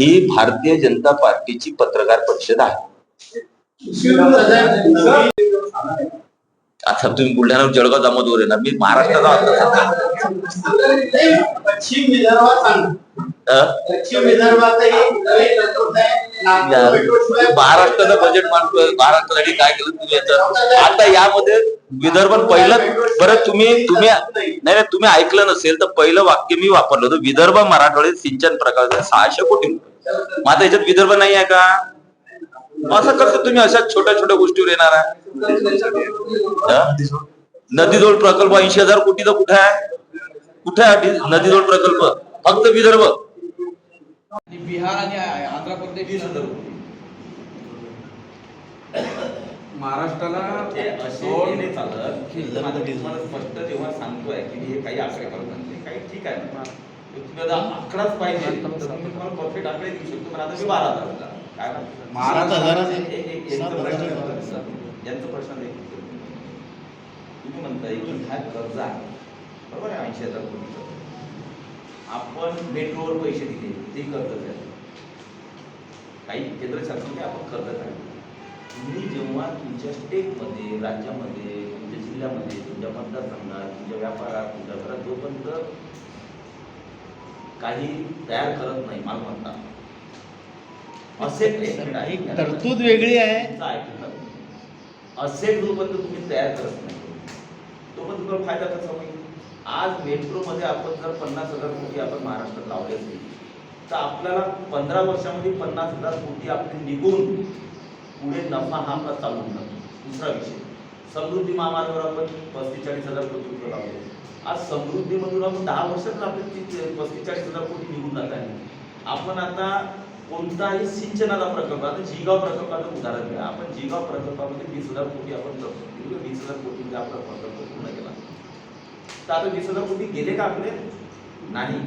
ही भारतीय जनता पार्टीची पत्रकार परिषद आहे. आता तुम्ही बुलढाणा जळगाव दामोदर आहे ना मी महाराष्ट्राचा पश्चिम महाराष्ट्राचं बजेट मांडतोय महाराष्ट्रासाठी काय केलं तुम्ही याचं? आता यामध्ये विदर्भ पहिलं बरं तुम्ही तुम्ही नाही तुम्ही ऐकलं नसेल तर पहिलं वाक्य मी वापरलं होतं विदर्भ मराठवाड्यात सिंचन प्रकल्प सहाशे कोटी रुपये. मग आता याच्यात विदर्भ नाही आहे का? असं कसं तुम्ही अशा छोट्या छोट्या गोष्टीवर येणार आहे? नदीजोड प्रकल्प ऐंशी हजार कोटीचा कुठे आहे कुठे आहे नदीजोड प्रकल्प फक्त विदर्भ आणि बिहार आणि आंध्र प्रदेश महाराष्ट्राला असे हे नाही चालत माझं तुम्हाला स्पष्ट जेव्हा सांगतोय की हे काही आकडे करत नाही काही ठीक आहे ना तुम्ही आता आकडाच पाहिजे तर मी तुम्हाला परफेक्ट आकडे देऊ शकतो पण आता मी बारा हजार. काय ना? यांचा प्रश्न आहे. तुम्ही म्हणताय की हा कर्ज आहे बरोबर आहे ऐंशी हजार कोटीचं आपण मेट्रोवर पैसे दिले ते कर्ज आहे काही केंद्र शासनाने आपण कर्ज काढलं. तुम्ही जेव्हा तुमच्या स्टेटमध्ये राज्यामध्ये तुमच्या जिल्ह्यामध्ये तुमच्या मतदारसंघात तुमच्या व्यापारात तुमच्या घरात जोपर्यंत काही तयार करत नाही मालमत्ता आहे तरतूद वेगळी आहे. असे असेट जोपर्यंत तुम्ही तयार करत नाही. तोपर्यंत तुम्हाला फायदा कसा होईल? आज मेट्रोमध्ये आपण जर पन्नास हजार कोटी आपण महाराष्ट्रात लावले असतील तर आपल्याला पंधरा वर्षामध्ये पन्नास हजार कोटी आपले निघून पुढे नफा हा आपला चालू जातो दुसरा विषय. समृद्धी महामार्गावर आपण पस्तीस चाळीस हजार कोटी रुपये लावले. आज समृद्धीमधून आपण दहा वर्षात आपले पस्तीस चाळीस हजार कोटी निघून जात आहे. आपण आता कोणताही सिंचनाचा प्रकल्प आता जिगाव प्रकल्पाचं उदाहरण घ्या. आपण जिगाव प्रकल्पामध्ये वीस हजार कोटी आपण तरतूद वीस हजार कोटीचा आपला प्रकल्प पूर्ण केला. तर आता वीस हजार कोटी गेले का आपले? नाही.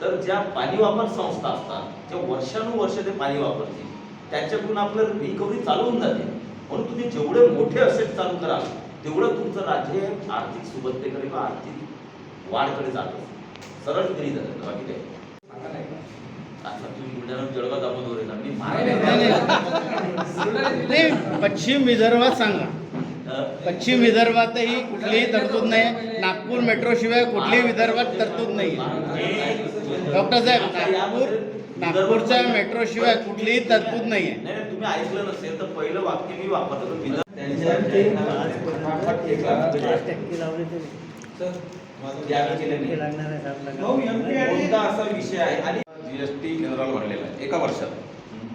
तर ज्या पाणी वापर संस्था असतात ज्या वर्षानुवर्ष ते पाणी वापरतील त्याच्याकडून आपलं रिकव्हरी चालू होऊन जाते. म्हणून तुम्ही जेवढे मोठे असेट चालू कराल तेवढं तुमचं राज्य आर्थिक सुबत्तेकडे किंवा आर्थिक वाढकडे जातं सरळ तरी जातं बाकी काही आता तुम्ही बुलढाणा जळगाव दाबून आहे ना मी नाही पश्चिम विदर्भात सांगा. पश्चिम विदर्भातही कुठलीही तरतूद नाही. नागपूर मेट्रो शिवाय कुठलीही विदर्भात तरतूद नाही. डॉक्टर साहेब नागपूर नागपूरच्या मेट्रो शिवाय कुठलीही तरतूद नाही आहे तुम्ही ऐकलं नसेल तर पहिलं वाक्य मी वापरतो. असा विषय आहे. आणि जीएसटी केंद्राला भरलेला आहे एका वर्षात.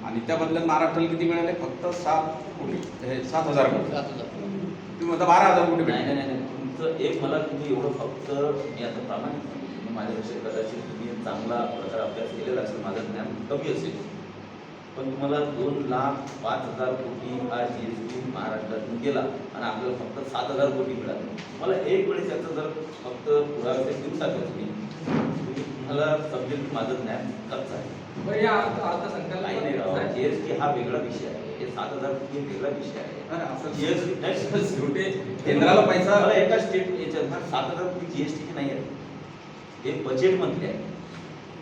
आणि त्या बदल्यात महाराष्ट्राला किती मिळाले? फक्त सात कोटी. हे सात हजार कोटी. तुम्ही म्हणता बारा हजार कोटी नाही नाही नाही तुमचं एक मला तुम्ही एवढं फक्त मी आता प्रामाणिक माझ्यापेक्षा कदाचित तुम्ही चांगला प्रकार अभ्यास केलेला असेल माझं ज्ञान कमी असेल. पण तुम्हाला दोन लाख पाच हजार कोटी हा जी एस टी महाराष्ट्रातून गेला आणि आपल्याला फक्त सात हजार कोटी मिळाले. मला एक वेळेस याचं जर फक्त पुरावे देऊन टाका तुम्ही समजेल की माझं ज्ञान कच्चं आहे. काही नाही राव जीएसटी हा वेगळा विषय आहे. हे सात हजार कोटी हे वेगळा विषय आहे. जीएसटी नाही शेवटी केंद्राला पैसा- मला एका स्टेट याच्यात सात हजार कोटी जीएसटी नाही आहे. हे बजेट मंथली आहे.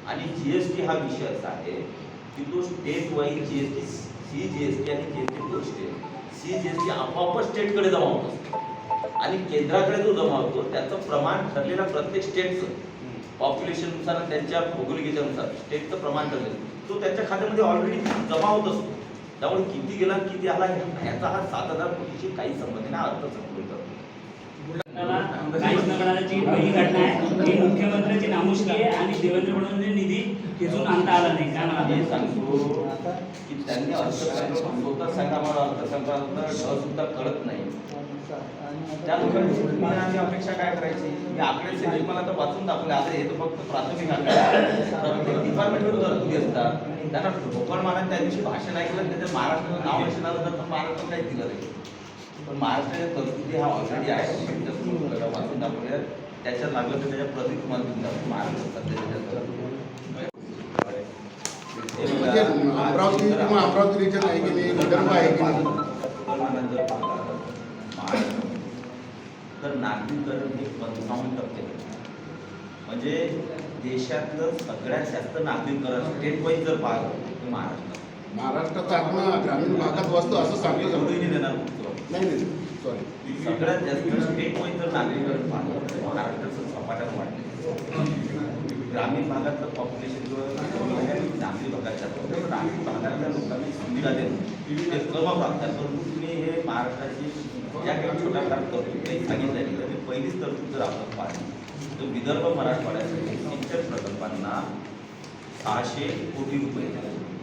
आणि जीएसटी हा विषय असा आहे की तो state wise GST C GST आणि जीएसटी दोन स्टेट सी जीएसटी आपोआपच स्टेटकडे जमा होत असतो. आणि केंद्राकडे जो जमा होतो त्याचं प्रमाण ठरलेलं प्रत्येक स्टेटचं पॉप्युलेशननुसार त्यांच्या भौगोलिकतेनुसार स्टेटचं प्रमाण ठरलेलं तो त्यांच्या खात्यामध्ये ऑलरेडी जमा होत असतो. त्यामुळे किती गेला किती आला ह्याचा हा सात हजार कोटीशी काही संबंध नाही अर्थ काहीच न मिळाल्याची पहिली घटना आहे. मुख्यमंत्र्यांची नामुष्की आहे आणि देवेंद्र फडणवीस निधी खेचून आणता आला नाही. काय मला सांगतो की त्यांनी अर्थसंकल्प स्वतः सांगा मला. अर्थसंकल्पाचा सुद्धा कळत नाही. त्या लोकांची तुम्ही आम्ही अपेक्षा काय करायची? मी आकडे सगळे मला तर वाचून दाखवले आकडे हे तर फक्त प्राथमिक आकडे डिपार्टमेंटवर तरतुदी असतात त्यांना भोपाळ महाराज त्या दिवशी भाषण ऐकलं त्याच्या महाराष्ट्राचं नाव आलं तर महाराष्ट्रात काहीच दिलं नाही. पण महाराष्ट्राच्या तरतुदी हा ऑलरेडी आहे. वाचून दाखवल्या त्याच्यात लागलं तर त्याच्या प्रति तुम्हाला देऊन दाखवतो महाराष्ट्र सध्या म्हणजे अमरावती किंवा अमरावती रिजन आहे की नाही विदर्भ आहे की नाही? तर नागरीकरण हे पंचावन्न टक्के. म्हणजे देशातलं सगळ्यात जास्त नागरिकरण स्टेट वाईज जर पाहिलं तर महाराष्ट्र. महाराष्ट्रात आत्मा ग्रामीण भागात वस्तू असं जातं. नाही देणार. नाही. नाही सॉरी सगळ्यात जास्त स्टेट वाईज जर नागरिकरण पाहिलं तर महाराष्ट्राचं झपाट्यानं वाढले. ग्रामीण भागातलं पॉप्युलेशन ग्रामीण भागात जातं ग्रामीण भागातल्या लोकांना सुविधा देणं. ते क्रमप्राप्त आहे परंतु तुम्ही हे महाराष्ट्राची ज्या काही छोट्या फार तरतूद काही सांगितल्या गेल्या तर पहिलीच तरतूद जर आपण पाहिली तर विदर्भ मराठवाड्यासाठी सिंचन प्रकल्पांना सहाशे कोटी रुपये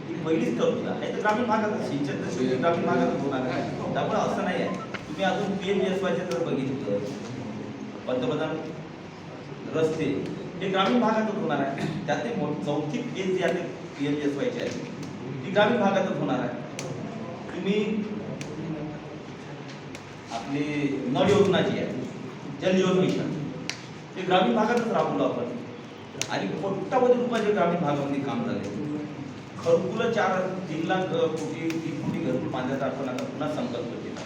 ही पहिलीच तरतूद आहे तर ग्रामीण भागात सिंचन तर ग्रामीण भागात होणार आहे त्यामुळे असं नाही आहे तुम्ही अजून पी एम एस वायचे जर बघितलं पंतप्रधान रस्ते हे ग्रामीण भागातच होणार आहे. त्यात ते मो- चौथी फेज जी आहे पी एम एस वायची आहे ती ग्रामीण भागातच होणार आहे. तुम्ही आपली नळ योजना जी आहे जलजीवन मिशन. ते ग्रामीण भागातच राबवलं आपण. आणि कोट्यावधी रुपयाचे ग्रामीण भागामध्ये काम झाले. घरकुलं चार तीन लाख कोटी तीन कोटी घरकुल बांधायचा आपण आता पुन्हा संकल्प केला.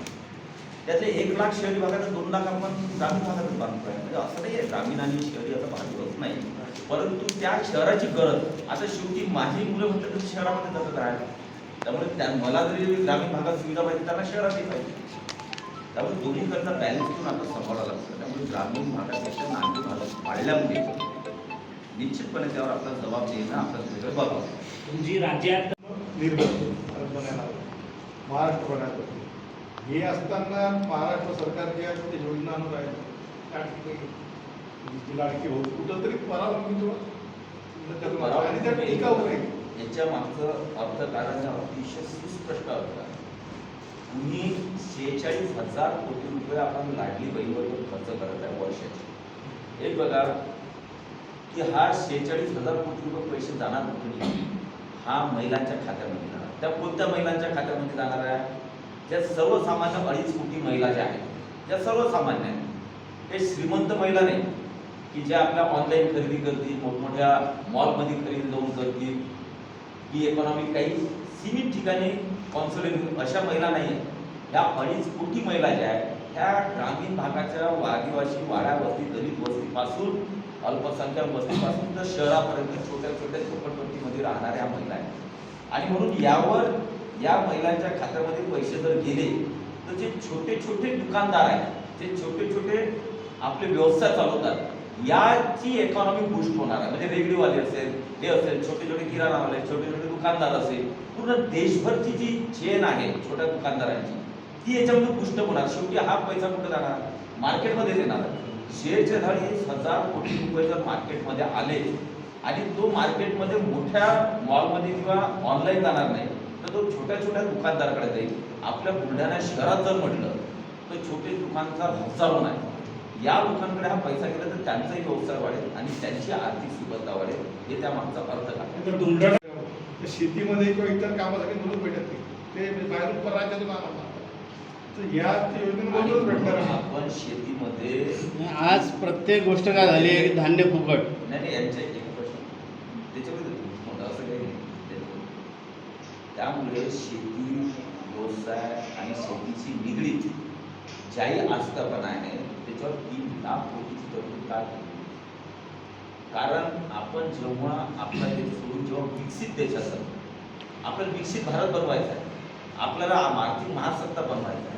त्यातले एक लाख शहरी भागात दोन लाख आपण ग्रामीण भागातच बांधतोय म्हणजे असं नाही आहे ग्रामीण आणि शहरी आता भाग होत नाही. परंतु त्या शहराची गरज आता शेवटी माझी मुलं म्हटलं तर शहरामध्ये जातात राहिलं त्यामुळे त्या मला जरी ग्रामीण भागात सुविधा पाहिजे त्यांना शहरातही पाहिजे. त्यामुळे दोन्हीकडचा बॅलन्स पण आता सांभाळावा लागतो. त्यामुळे ग्रामीण भागापेक्षा नागरिक भागात वाढल्यामुळे निश्चितपणे त्यावर आपला जबाब देणं आपलं सगळं बघावं जी राज्यात बनायला महाराष्ट्र बनायला हे असताना महाराष्ट्र सरकार जे आहे ते योजना आणून राहिलं त्या ठिकाणी लाडकी हो कुठंतरी पराभूमी आणि त्या टिकाऊ नाही याच्या मागचं अर्थकारण अतिशय सुस्पष्ट अर्थ आहे तुम्ही शेहेचाळीस हजार कोटी रुपये आपण लाडली बहिणीवर खर्च करत आहे वर्षाचे. एक बघा की हा शेहेचाळीस हजार कोटी रुपये पैसे जाणार कुठे हा महिलांच्या खात्यामध्ये जाणार. त्या कोणत्या महिलांच्या खात्यामध्ये जाणार आहे? त्या सर्वसामान्य अडीच कोटी महिला ज्या आहेत त्या सर्वसामान्य आहेत. हे श्रीमंत महिला नाही की ज्या आपल्या ऑनलाईन खरेदी करतील मोठमोठ्या मॉलमध्ये खरेदी जाऊन करतील की इकॉनॉमिक काही सीमित ठिकाणी कॉन्सुलेट अशा महिला नाही आहेत या अडीच कोटी महिला ज्या आहेत ह्या ग्रामीण भागाच्या आदिवासी वाड्या वस्ती दलित वस्तीपासून अल्पसंख्याक वस्तीपासून तर शहरापर्यंत छोट्या छोट्या झोपडपट्टीमध्ये राहणाऱ्या महिला आहेत. आणि म्हणून यावर या महिलांच्या खात्यामध्ये पैसे जर गेले तर जे छोटे छोटे दुकानदार आहेत जे छोटे छोटे आपले व्यवसाय चालवतात याची इकॉनॉमी बूस्ट होणार आहे. म्हणजे रेगडीवाले असेल हे असेल छोटे छोटे किराणावाले छोटे छोटे दुकानदार असेल पूर्ण देशभरची जी चेन आहे छोट्या दुकानदारांची ती याच्यामध्ये पुष्ट होणार. शेवटी हा पैसा कुठे जाणार? मार्केटमध्ये येणार. शेअरचे धड हे हजार कोटी रुपये जर मार्केटमध्ये आले आणि तो मार्केटमध्ये मोठ्या मॉलमध्ये किंवा ऑनलाईन जाणार नाही तर तो छोट्या छोट्या दुकानदाराकडे जाईल. आपल्या बुलढाणा शहरात जर म्हटलं तर छोटे दुकानचा हजारो नाही. या लोकांकडे हा पैसा गेला तर त्यांचाही व्यवसाय वाढेल आणि त्यांची आर्थिक सुबत्ता वाढेल हे त्या मागचा अर्थ तुमच्या शेतीमध्ये किंवा इतर कामासाठी मुलं भेटत नाही. ते बाहेरून परराज्यातून आणतात. आपण शेतीमध्ये आज प्रत्येक गोष्ट काय झाली आहे? धान्य फुकट. नाही नाही यांच्या एक प्रश्न. त्याच्यामध्ये मोठं असं काही नाही. त्यामुळे शेती व्यवसाय आणि शेतीची निगडीत ज्याही आस्थापना आहे त्याच्यावर तीन लाख कोटीची तरतूद का कारण आपण जेव्हा आपला देश सोडून जेव्हा विकसित देश असतो आपल्याला विकसित भारत बनवायचा आहे. आपल्याला आर्थिक महासत्ता बनवायचा आहे.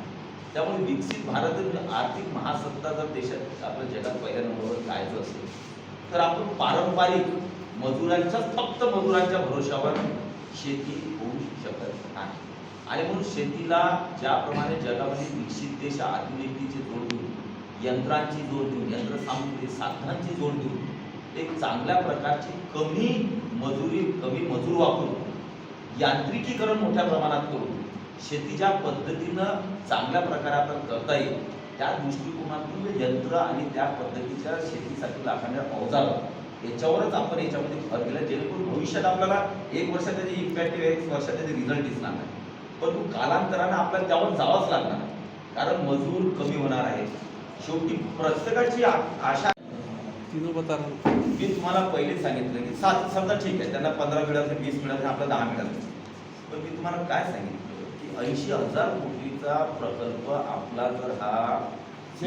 त्यामुळे विकसित भारत आर्थिक महासत्ता जर देशात आपल्या जगात पहिल्या नंबरवर जायचं असेल तर आपण पारंपरिक मजुरांच्याच फक्त मजुरांच्या भरोशावर शेती होऊ शकत नाही. आणि म्हणून शेतीला ज्याप्रमाणे जगामध्ये विकसित देश आधुनिकतेचे जोड यंत्रांची जोड देऊन यंत्रसामुग्री साधनांची जोड देऊन एक चांगल्या प्रकारची कमी मजुरी कमी मजूर वापरून यांत्रिकीकरण मोठ्या प्रमाणात करून शेतीच्या पद्धतीनं चांगल्या प्रकारे आपण करता येईल. त्या दृष्टिकोनातून यंत्र आणि त्या पद्धतीच्या शेतीसाठी लागणाऱ्या अवजार याच्यावरच आपण याच्यामध्ये भर दिला जेणेकरून भविष्यात आपल्याला एक वर्षात त्याची इम्पॅक्ट एक वर्षात त्याचे रिझल्ट दिसणार नाही. परंतु कालांतरानं आपल्याला त्यावर जावंच लागणार कारण मजूर कमी होणार आहे. शेवटी प्रत्येकाची आशा. मी तुम्हाला पहिले सांगितलं की सात समजा ठीक आहे त्यांना पंधरा मिळाले वीस मिळाले आपल्याला दहा मिळाले. पण मी तुम्हाला काय सांगितलं की ऐंशी हजार कोटीचा प्रकल्प आपला जर हा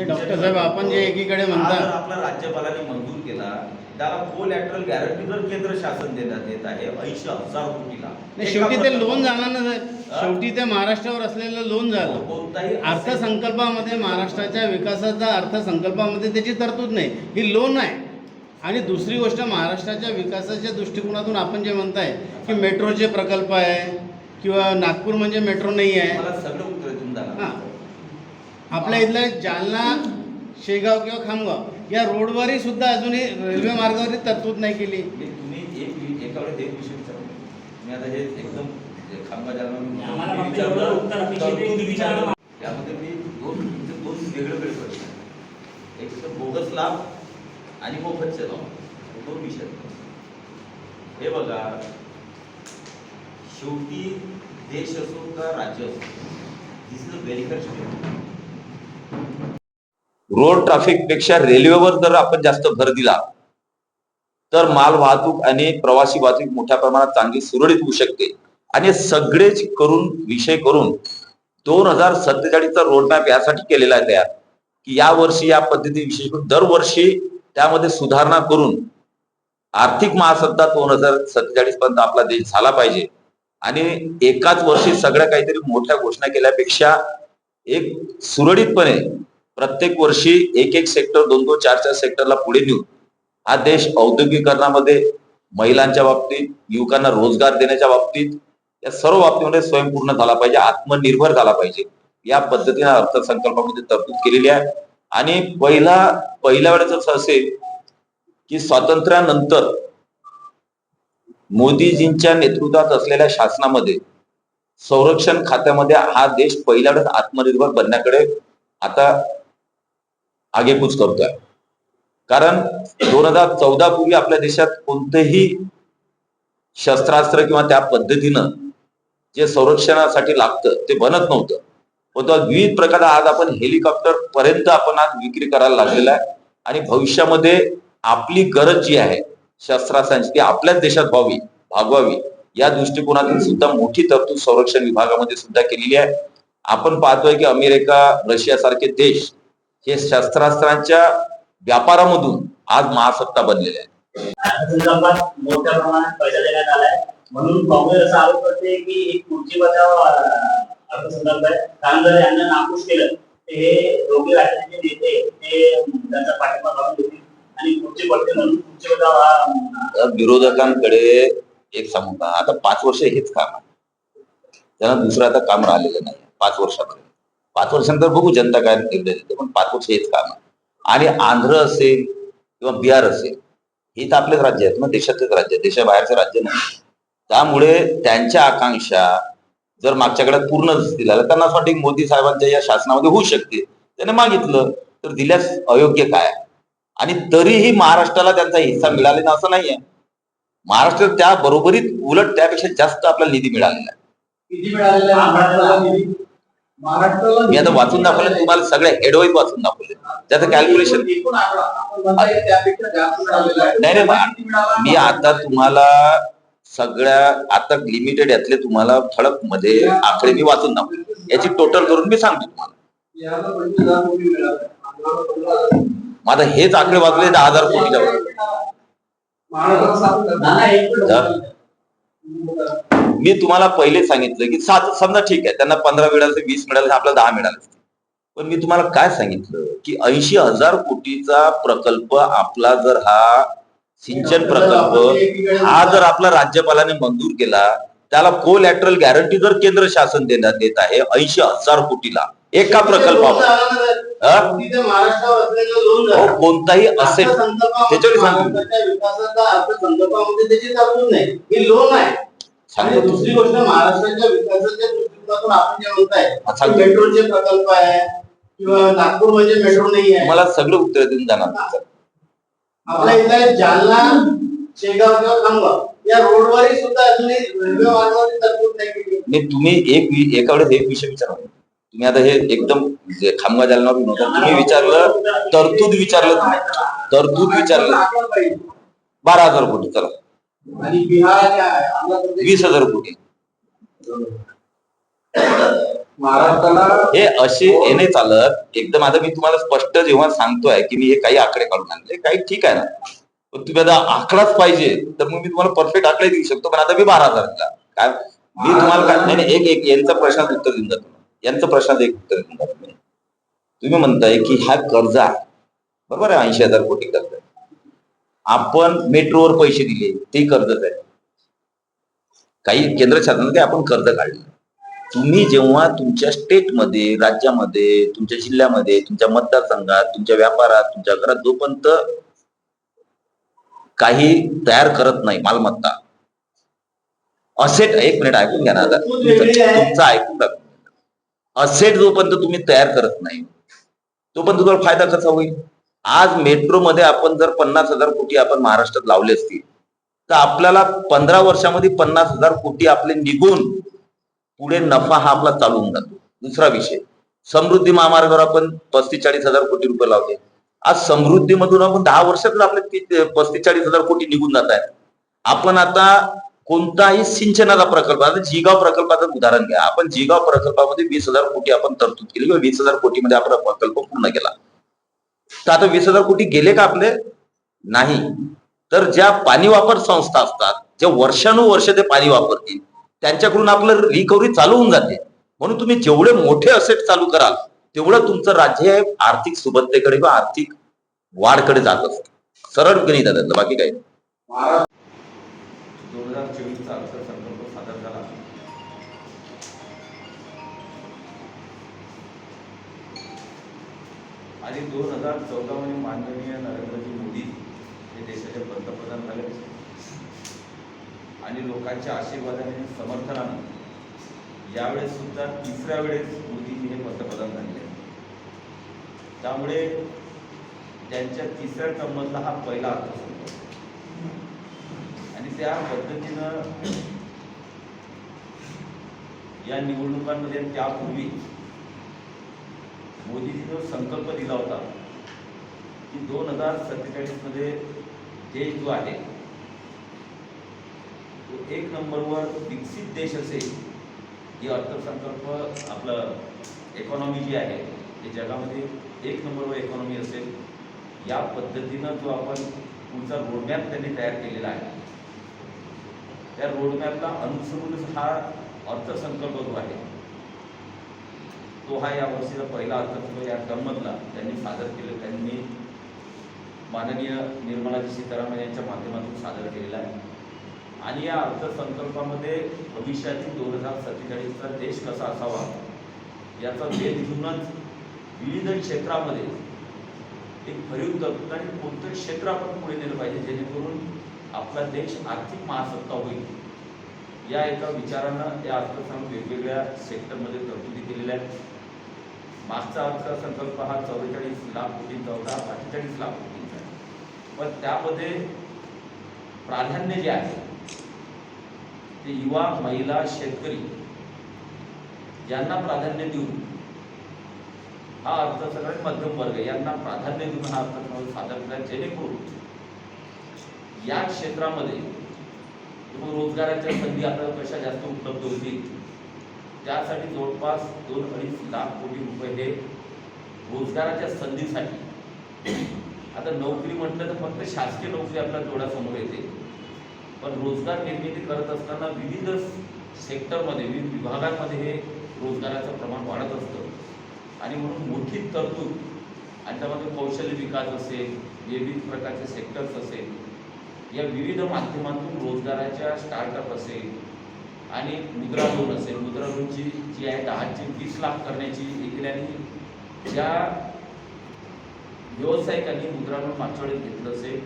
डॉक्टर साहेब, आपण जे एकीकडे हा म्हणता- जर आपला राज्यपालाने मंजूर केला त्याला कोलॅटरल गॅरंटी जर केंद्र शासन देण्यात येत आहे ऐंशी हजार कोटीला. नाही शेवटी ते लोन जाणार ना साहेब. शेवटी ते महाराष्ट्रावर असलेलं लोन झालं. कोणताही अर्थसंकल्पामध्ये महाराष्ट्राच्या विकासाचा अर्थसंकल्पामध्ये त्याची तरतूद नाही. ही लोन आहे. आणि दुसरी गोष्ट महाराष्ट्राच्या विकासाच्या दृष्टिकोनातून आपण जे म्हणताय की मेट्रोचे प्रकल्प आहे किंवा नागपूर म्हणजे मेट्रो नाही आहे मला सगळं उत्तर देऊन हां जाणार आपल्या इथलं जालना शेगाव किंवा खामगाव या रोडवरही सुद्धा अजूनही रेल्वे मार्गावरही तरतूद नाही केली तुम्ही एक वि- एका वेळेस एक विषय विचारला मी आता हे एकदम जे खांबा जालना मी आम्हाला फक्त विचारलं, एवढं उत्तर अपेक्षित आहे की तरतूद विचारणा विचारलं. त्यामध्ये मी दोन वेगळे वेगळे प्रश्न आहेत. एक तर बोगस लाभ आणि मोफतचे लाभ हे दोन विषय आहेत. हे बघा शेवटी देश असो का राज्य असो this is a welfare state road ट्रॅफिकपेक्षा रेल्वेवर जर आपण जास्त भर दिला तर माल वाहतूक आणि प्रवासी वाहतूक मोठ्या प्रमाणात चांगली सुरळीत होऊ शकते. आणि सगळेच करून विषय करून दोन हजार सत्तेचाळीसचा रोडमॅप यासाठी केलेला आहे तयार. की या वर्षी या पद्धती विशेष करून दरवर्षी त्यामध्ये सुधारणा करून आर्थिक महासत्ता दोन हजार सत्तेचाळीस पर्यंत आपला देश झाला पाहिजे. आणि एकाच वर्षी सगळ्या काहीतरी मोठ्या घोषणा केल्यापेक्षा एक सुरळीतपणे प्रत्येक वर्षी एक एक सेक्टर दोन दोन चार चार सेक्टरला पुढे नेऊन हा देश औद्योगिकरणामध्ये महिलांच्या बाबतीत युवकांना रोजगार देण्याच्या बाबतीत या सर्व बाबतीमध्ये स्वयंपूर्ण झाला पाहिजे आत्मनिर्भर झाला पाहिजे. या पद्धतीने अर्थसंकल्पामध्ये तरतूद केलेली आहे. आणि पहिला पहिल्या वेळेस असं असेल की स्वातंत्र्यानंतर मोदीजींच्या नेतृत्वात असलेल्या शासनामध्ये संरक्षण खात्यामध्ये हा देश पहिल्या आत्मनिर्भर बनण्याकडे आता आगेकूच करतोय. कारण दोन हजार चौदा पूर्वी आपल्या देशात कोणतेही शस्त्रास्त्र किंवा त्या पद्धतीनं जे संरक्षणासाठी लागतं ते बनत नव्हतं. पण तो विविध प्रकारे आज आपण हेलिकॉप्टर पर्यंत आपण आज विक्री करायला लागलेला आहे. आणि भविष्यामध्ये आपली गरज जी आहे शस्त्रास्त्रांची ती आपल्याच देशात व्हावी भागवावी. या दृष्टिकोनातून सुद्धा मोठी तरतूद संरक्षण विभागामध्ये सुद्धा केलेली आहे. आपण पाहतोय की अमेरिका रशिया सारखे देश हे शस्त्रास्त्रांच्या व्यापारामधून आज महासत्ता बनलेले आहेत. अर्थसंकल्पात मोठ्या प्रमाणात पैसा देण्यात आलाय. म्हणून काँग्रेस असा आरोप करते की एक खुर्ची बचाव अं, अर्थसंकल्प आहे. कारण जर यांना नापूस केलं तर दोघे राज्याचे नेते ते अं, त्यांचा पाठिंबा काढून देतील आणि खुर्ची पडते म्हणून खुर्ची बचाव अं, तर विरोधकांकडे एक सांगू का आता पाच वर्ष हेच काम आहे. त्यांना दुसरं आता काम राहिलेलं नाही पाच वर्षापर्यंत. पाच वर्षानंतर बघू जनता काय निर्णय देते पण पाच वर्ष हेच काम आहे. आणि आंध्र असेल किंवा बिहार असेल हे तर आपलेच राज्य आहेत ना देशातलेच राज्य आहेत, राज्य नाही. त्यामुळे त्यांच्या आकांक्षा जर मागच्याकडे पूर्ण दिला त्यांना असं वाटतं मोदी साहेबांच्या या शासनामध्ये होऊ शकते. त्याने मागितलं तर दिल्यास अयोग्य काय? आणि तरीही महाराष्ट्राला त्यांचा हिस्सा मिळालेला असं नाहीये महाराष्ट्र त्या बरोबरीत उलट त्यापेक्षा जास्त आपल्याला निधी मिळालेला आहे. मी आता वाचून दाखवले तुम्हाला सगळ्या हेडवाईज वाचून दाखवले. त्याचं कॅल्क्युलेशन नाही नाही? मी आता तुम्हाला सगळ्या आता लिमिटेड यातले तुम्हाला ठळकमध्ये आकडे मी वाचून दाखवले. याची टोटल करून मी सांगतो तुम्हाला. आता हेच आकडे वाचले दहा हजार कोटीच्या मी तुम्हाला पहिले सांगितलं की सात समजा ठीक आहे त्यांना पंधरा मिळाले वीस मिळाले आपल्याला दहा मिळाले पण मी तुम्हाला काय सांगितलं? की ऐंशी हजार कोटीचा प्रकल्प आपला जर हा सिंचन प्रकल्प हा जर आपला राज्यपालाने मंजूर केला त्याला कोलॅटरल गॅरंटी जर केंद्र शासन देण्यात येत आहे ऐंशी हजार कोटीला एका प्रकल्पावर. हा? कोणताही असेल. त्याच्यावर सांगतो. दुसरी गोष्ट महाराष्ट्राच्या विकासाच्या दृष्टिकोनातून आपण जे म्हणताय. मेट्रोचे प्रकल्प आहे किंवा नागपूर म्हणजे मेट्रो नाही आहे. तुम्हाला सगळं उत्तर देऊन जाणार आपल्या इथे जालना शेगाव किंवा खामगाव. या रोडवरही सुद्धा अजूनही रेल्वे मार्गावरती तरतूद नाही केली. नाही तुम्ही एक एका वेळेस एक विषय विचारा. तुम्ही आता हे एकदम खामगा जालनावर नव्हता तुम्ही विचारलं तरतूद विचारलं तुम्ही. तरतूद विचारलं. बारा हजार कोटी चला. वीस हजार कोटी. हे असे येणे नाही चालत एकदम आता मी तुम्हाला स्पष्ट जेव्हा सांगतोय की मी हे काही आकडे काढून आणले काही ठीक आहे ना. पण तुम्ही आता आकडाच पाहिजे तर मग मी तुम्हाला परफेक्ट आकडे देऊ शकतो पण आता मी बारा हजार दिला. काय? मी तुम्हाला काय नाही नाही, एक एक यांचा प्रश्नाचं उत्तर देऊन जातो. यांचं प्रश्नाचं एक उत्तर. तुम्ही म्हणताय की हा कर्ज आहे. बरोबर आहे ऐंशी हजार कोटी कर्ज आहे. आपण मेट्रोवर पैसे दिले ते कर्जच आहे. काही केंद्र शासनाने काही आपण कर्ज काढलं. तुम्ही जेव्हा तुमच्या स्टेटमध्ये राज्यामध्ये तुमच्या जिल्ह्यामध्ये तुमच्या मतदारसंघात तुमच्या व्यापारात तुमच्या घरात जोपर्यंत काही तयार करत नाही मालमत्ता असेट एक मिनिट ऐकून घ्या ना आता. तुमचं ऐकून घ्या असेट जोपर्यंत तुम्ही तयार करत नाही तोपर्यंत तुम्हाला फायदा कसा होईल? आज मेट्रोमध्ये आपण जर पन्नास हजार कोटी आपण महाराष्ट्रात लावले असतील तर आपल्याला पंधरा वर्षामध्ये पन्नास हजार कोटी आपले निघून पुढे नफा हा आपला चालू होऊन जातो. दुसरा विषय समृद्धी महामार्गावर आपण पस्तीस चाळीस हजार कोटी रुपये लावले. आज समृद्धीमधून आपण दहा वर्षातच आपले पस्तीस चाळीस हजार कोटी निघून जात आहेत. आपण आता कोणताही सिंचनाचा प्रकल्प आता जिगाव प्रकल्पाचं उदाहरण घ्या. आपण जिगाव प्रकल्पामध्ये वीस हजार कोटी आपण तरतूद केली किंवा वीस हजार कोटीमध्ये आपला प्रकल्प पूर्ण केला. तर आता वीस हजार कोटी गेले का आपले? नाही. तर ज्या पाणी वापर संस्था असतात जे वर्षानुवर्ष ते पाणी वापरतील त्यांच्याकडून आपलं रिकव्हरी चालू होऊन जाते. म्हणून तुम्ही जेवढे मोठे असेट चालू कराल तेवढं तुमचं राज्य हे आर्थिक सुबत्तेकडे किंवा आर्थिक वाढकडे जात असतं. सरळ गणित बाकी काही दोन हजार चोवीसचा अर्थसंकल्प सादर झाला. आणि दोन हजार चौदा मध्ये माननीय नरेंद्रजी मोदी हे देशाचे पंतप्रधान झाले. आणि लोकांच्या आशीर्वादाने समर्थनाने यावेळेस सुद्धा तिसऱ्या वेळेस मोदीजी हे पंतप्रधान झाले. त्यामुळे त्यांच्या तिसऱ्या टर्ममधला हा पहिला अर्थसंकल्प. त्या पद्धतीनं या निवडणुकांमध्ये त्यापूर्वी मोदीजी जो संकल्प दिला होता की दोन हजार सत्तेचाळीसमध्ये देश जो आहे तो एक नंबरवर विकसित देश असेल ही अर्थसंकल्प आपलं इकॉनॉमी जी आहे ते जगामध्ये एक नंबरवर इकॉनॉमी असेल या पद्धतीनं जो आपण पुढचा रोडमॅप त्यांनी तयार केलेला आहे. त्या रोडमॅपला अनुसरूनच हा अर्थसंकल्प जो आहे तो हा या वर्षीचा पहिला अर्थसंकल्प या टर्ममधला त्यांनी सादर केलं. त्यांनी माननीय निर्मलाजी सीतारामन यांच्या माध्यमातून सादर केलेला आहे. आणि या अर्थसंकल्पामध्ये भविष्यातील दोन हजार सत्तेचाळीसचा देश कसा असावा याचा वेध घेऊनच विविध क्षेत्रामध्ये एक भरीव तरतूद आणि कोणतं क्षेत्र आपण पुढे नेलं पाहिजे जेणेकरून आपला देश आर्थिक महासत्ता होईल. या एका विचारानं या अर्थसंकल्प वेगवेगळ्या सेक्टरमध्ये तरतुदी केलेल्या आहेत. मागचा अर्थसंकल्प हा चौवेचाळीस लाख कोटींचा होता अठ्ठेचाळीस लाख कोटींचा आहे पण त्यामध्ये प्राधान्य जे आहे ते युवा महिला शेतकरी यांना प्राधान्य देऊन हा अर्थसंकल्प मध्यम वर्ग यांना प्राधान्य देऊन हा अर्थसंकल्प सादर केला जेणेकरून या क्षेत्रामध्ये रोजगाराच्या संधी आपल्याला कशा जास्त उपलब्ध होतील? त्यासाठी जवळपास दोन अडीच लाख कोटी रुपये हे रोजगाराच्या संधीसाठी. आता नोकरी म्हटलं तर फक्त शासकीय नोकरी आपल्या डोळ्यासमोर येते. पण रोजगार निर्मिती करत असताना विविध सेक्टरमध्ये विविध विभागांमध्ये हे रोजगाराचं प्रमाण वाढत असतं. आणि म्हणून मोठी तरतूद आणि त्यामध्ये कौशल्य विकास असेल विविध प्रकारचे सेक्टर्स असेल या विविध माध्यमातून रोजगाराच्या स्टार्टअप असेल आणि मुद्रा लोन असेल मुद्रा लोनची जी आहे दहाची वीस लाख करण्याची देखील आणि ज्या व्यावसायिकांनी मुद्रा लोन मागच्या वेळेस घेतलं असेल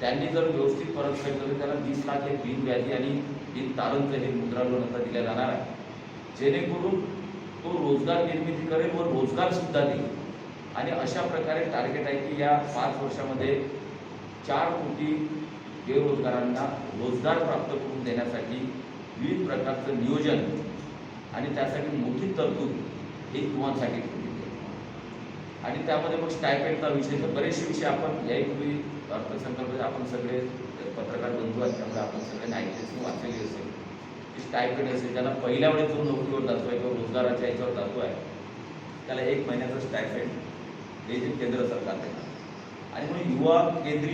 त्यांनी जर व्यवस्थित परतफेड केली त्याला वीस लाख हे बिन व्याधी आणि बिन तारणचं हे मुद्रा लोन आता दिल्या जाणार आहे जेणेकरून तो रोजगार निर्मिती करेल व रोजगार सुद्धा देईल. आणि अशा प्रकारे टार्गेट आहे की या पाच वर्षामध्ये चार कोटी बेरोजगारांना रोजगार प्राप्त करून देण्यासाठी विविध प्रकारचं नियोजन आणि त्यासाठी मोठी तरतूद हे युवांसाठी केलेली आहे. आणि त्यामध्ये मग स्टायपेंडचा विषय तर बरेचसे विषय आपण यापूर्वी अर्थसंकल्पात आपण सगळे पत्रकार बंधू असल्यामुळे त्यामुळे आपण सगळ्यांनी ऐकले वाचलेली असेल. की स्टायपेंड असेल ज्याला पहिल्या वेळेस जो नोकरीवर जातो आहे किंवा रोजगाराच्या याच्यावर जातो आहे त्याला एक महिन्याचं स्टायपेंड हे जे केंद्र सरकार देणार. आणि म्हणून युवा केंद्रित